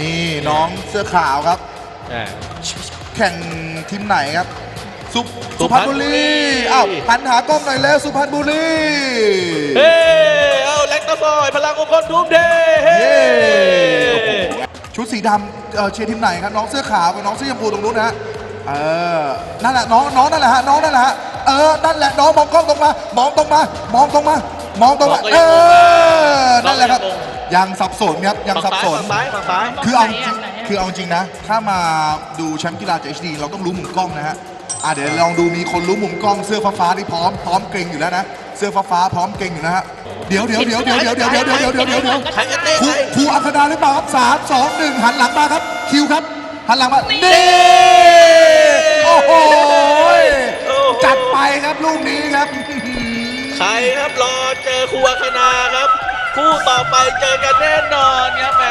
นี่น้องเสื้อขาวครับ อ่า แข่งทีมไหนครับสุสุสุพพรรรณรณบุบุรี รีอ้าวหันหากล้องหน่อยแล้วสุพรรณบุรี เฮ้เอาเล็กตะซอยพลังของคนทุ่มเทเฮ้เย้โอ้โหชุดสีดำเอ่อเชียร์ทีมไหนครับน้องเสื้อขาวกับน้องเสื้อชมพูตรงนู้นนะฮะเออนั่นแหละน้องน้องนั่นแหละฮะน้องนั่นแหละฮะเออนั่นแหละน้องมองกล้องตรงมามองตรงมามองตรงมา มองตรงมาเออนั่นแหละครับยังสับสนครับยังสับสน ฝั่งซ้ายฝั่งซ้าย คือเอาจริงคือเอาจริงนะ ถ้ามาดูแชมป์กีฬา HD เราต้องรู้มุมกล้องนะฮะอะเดี๋ยวลองดูมีคนรู้มุมกล้องเสื้อฟ้าฟ้าๆที่พร้อมพร้อมเกรงอยู่แล้วนะ เสื้อฟ้าฟ้าๆพร้อมเกรงอยู่นะฮะ เดี๋ยวเดี๋ยวเดี๋ยวเดี๋ยวเดี๋ยวเดี๋ยวเดี๋ยวเดี๋ยวเดี๋ยวเดี๋ยวเดี๋ยวใครจะเตะครูใคร ครูอัคดาหรือเปล่าครับสามสองหนึ่งหันหลังมาครับคิวครับ หันหลังมานี่ ใครครับรอเจอครูอาคณาครับ คู่ต่อไปเจอกันแน่นอนครับแหม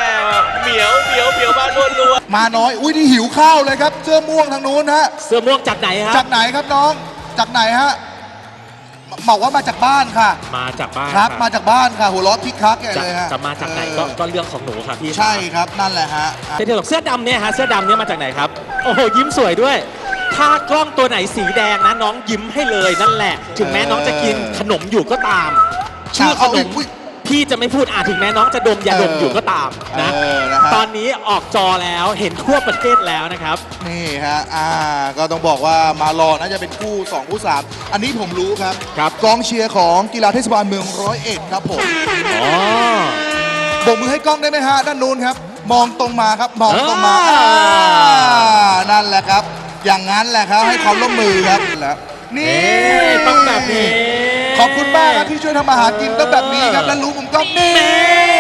เหมียวเหมียวเหมียวมาล้วนมาน้อย อุ้ยนี่หิวข้าวเลยครับ เสื้อม่วงทางนู้นฮะ เสื้อม่วงจากไหนคจารับกไหนครับน้อง จากไหนฮะบอกว่ามาจากบ้านค่ะ มาจากบ้านครับะมาจากบ้านค่ะหัวเร้อคิกคักใหญ่จะเลยฮะจะมาจากไหนเอก็อก็เรื่องของหนูครับพี่ใช่ครับนั่นแหละฮะอะเดี๋ยวบอกเสื้อดำเนี่ยฮะเสื้อดำเนี่ยมาจากไหนครับ โอ้โหยิ้มสวยด้วย ถ้ากล้องตัวไหนสีแดงนะน้องยิ้มให้เลยนั่นแหละ ถึงแม้น้องจะกินขนมอยู่ก็ตาม ชื่อขเอานอีมกอุ๊ย พี่จะไม่พูดอะถึงแม้น้องจะดมยาดมเออออยู่ก็ตามนะเออนะฮะตอนนี้ออกจอแล้วเห็นทั่วประเทศแล้วนะครับ นี่ฮะ อ่า ก็ต้องบอกว่ามารอน่าจะเป็นคู่ 2 คู่ 3 อันนี้ผมรู้ครับครับ กองเชียร์ของกีฬาเทศบาลเมืองร้อยเอ็ดครับผมอ๋อ โบกมือให้กล้องได้ไหมฮะ ด้านนู้นครับ มองตรงมาครับ มองตรงมาอ่า อ่านั่นแหละครับ อย่างนั้นแหละครับ ให้ความร่วมมือครับแล้วนี่เอ๊ะต้องแบบนี้ ขอบคุณมากครับที่ช่วยทำอาหารกินต้องแบบนี้ครับ แล้วรู้มุมกล้องนี่นี่